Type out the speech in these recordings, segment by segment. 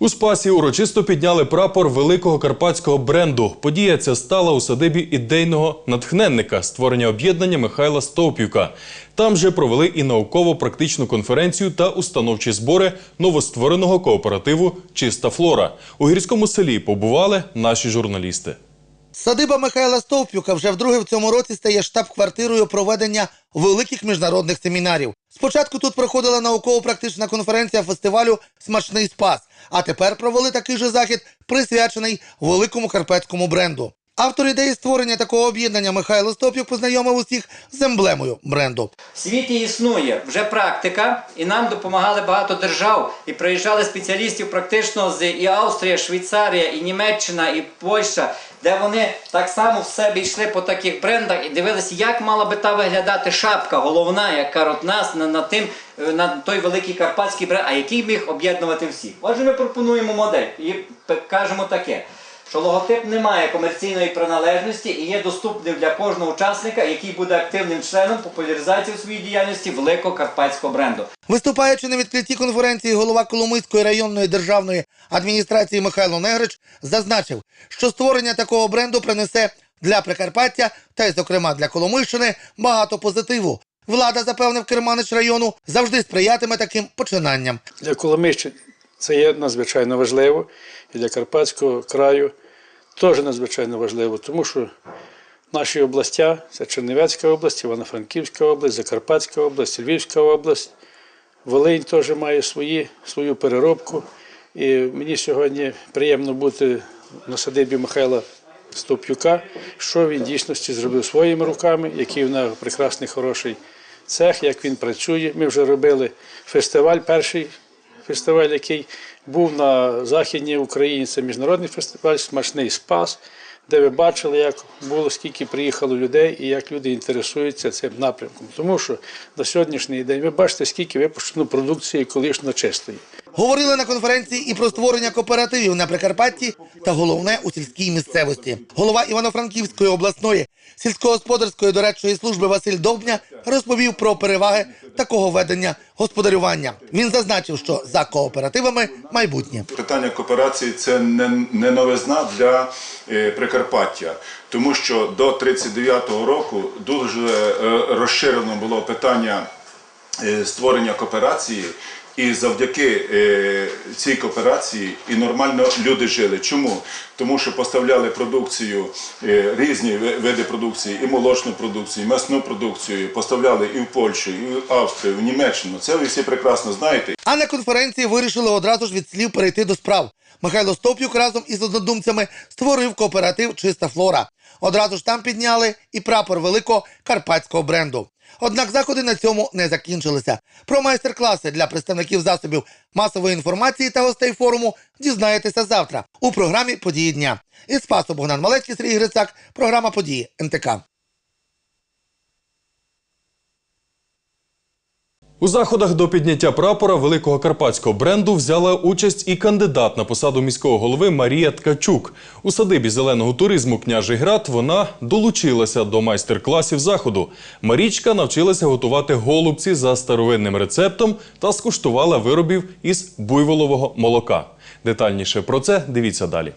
У Спасі урочисто підняли прапор великого карпатського бренду. Подія ця стала у садибі ідейного натхненника створення об'єднання Михайла Стовпівка. Там же провели і науково-практичну конференцію та установчі збори новоствореного кооперативу Чиста флора. У гірському селі побували наші журналісти. Садиба Михайла Стовпюка вже вдруге в цьому році стає штаб-квартирою проведення великих міжнародних семінарів. Спочатку тут проходила науково-практична конференція фестивалю Смачний спас, а тепер провели такий же захід, присвячений великому карпетському бренду. Автор ідеї створення такого об'єднання Михайло Стоп'юк познайомив усіх з емблемою бренду. В світі існує вже практика, і нам допомагали багато держав. І приїжджали спеціалістів практично з і Австрія, Швейцарія, і Німеччина, і Польща, де вони так само в себе йшли по таких брендах і дивилися, як мала би та виглядати шапка, головна, як кажуть нас на, на тим. е, На той великий карпатський бренд, а який міг об'єднувати всіх. Отже, ми пропонуємо модель і кажемо таке що логотип не має комерційної приналежності і є доступним для кожного учасника, який буде активним членом популяризації у своїй діяльності великого карпатського бренду. Виступаючи на відкритті конференції, голова Коломийської районної державної адміністрації Михайло Негрич зазначив, що створення такого бренду принесе для Прикарпаття та й, зокрема, для Коломийщини багато позитиву. Влада, запевнив керманич району, завжди сприятиме таким починанням. Для Коломийщини це є надзвичайно важливо, і для Карпатського краю теж надзвичайно важливо, тому що наші областя це Чернівецька область, Івано-Франківська область, Закарпатська область, Львівська область. Волинь теж має свої, свою переробку. І мені сьогодні приємно бути на садибі Михайла Стоп'юка, що він дійсності зробив своїми руками, який в нього прекрасний хороший цех, як він працює. Ми вже робили фестиваль, перший фестиваль, який був на Західній Україні. Це міжнародний фестиваль Смачний спас, де ви бачили, як було, скільки приїхало людей і як люди інтересуються цим напрямком. Тому що на сьогоднішній день ви бачите, скільки випущено продукції колишньо чистої. Говорили на конференції і про створення кооперативів на Прикарпатті та головне у сільській місцевості. Голова Івано-Франківської обласної сільськогосподарської дорадчої служби Василь Довбня розповів про переваги такого ведення господарювання. Він зазначив, що за кооперативами майбутнє. Питання кооперації це не, не новизна для е, Прикарпаття, тому що до 39-го року дуже е, розширено було питання е, створення кооперації. І завдяки е, цій кооперації і нормально люди жили. Чому? Тому що поставляли продукцію, е, різні види продукції, і молочну продукцію, і м'ясну продукцію, поставляли і в Польщу, і в Австрію, і в Німеччину. Це ви всі прекрасно знаєте. А на конференції вирішили одразу ж від слів перейти до справ. Михайло Стоп'юк разом із однодумцями створив кооператив Чиста флора. Одразу ж там підняли і прапор великого карпатського бренду. Однак заходи на цьому не закінчилися. Про майстер-класи для представників засобів масової інформації та гостей форуму дізнаєтеся завтра у програмі Події дня. Із Спасу Богдан Малецький, Сергій Грицак, програма Події НТК. У заходах до підняття прапора великого карпатського бренду взяла участь і кандидат на посаду міського голови Марія Ткачук. У садибі зеленого туризму Княжий Град вона долучилася до майстер-класів заходу. Марічка навчилася готувати голубці за старовинним рецептом та скуштувала виробів із буйволового молока. Детальніше про це дивіться далі.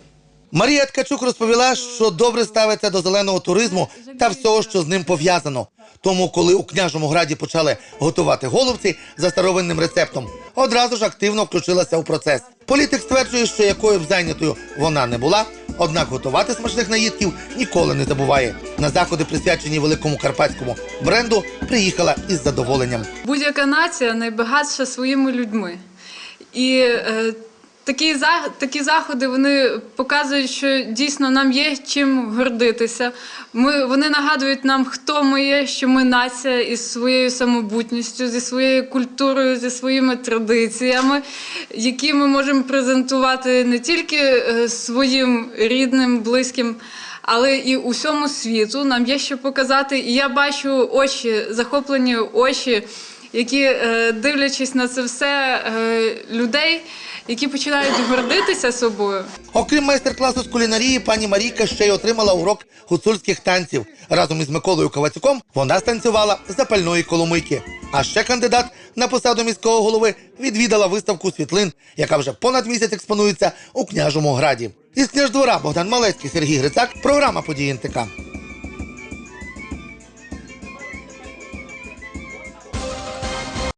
Марія Ткачук розповіла, що добре ставиться до зеленого туризму та всього, що з ним пов'язано. Тому, коли у княжому граді почали готувати голубці за старовинним рецептом, одразу ж активно включилася у процес. Політик стверджує, що якою б зайнятою вона не була, однак готувати смачних наїдків ніколи не забуває. На заходи, присвячені великому карпатському бренду, приїхала із задоволенням. Будь-яка нація найбагатша своїми людьми. І е, такі, такі заходи вони показують, що дійсно нам є чим гордитися. Ми, вони нагадують нам, хто ми є, що ми нація із своєю самобутністю, зі своєю культурою, зі своїми традиціями, які ми можемо презентувати не тільки е, своїм рідним, близьким. Але і усьому світу нам є що показати. І я бачу очі, захоплені очі, які, е, дивлячись на це все, е, людей, які починають гордитися собою. Окрім майстер-класу з кулінарії, пані Марійка ще й отримала урок гуцульських танців. Разом із Миколою Ковацюком вона станцювала запальної коломийки. А ще кандидат на посаду міського голови відвідала виставку світлин, яка вже понад місяць експонується у княжому граді. Із княждвора Богдан Малецький, Сергій Грицак, програма події НТК.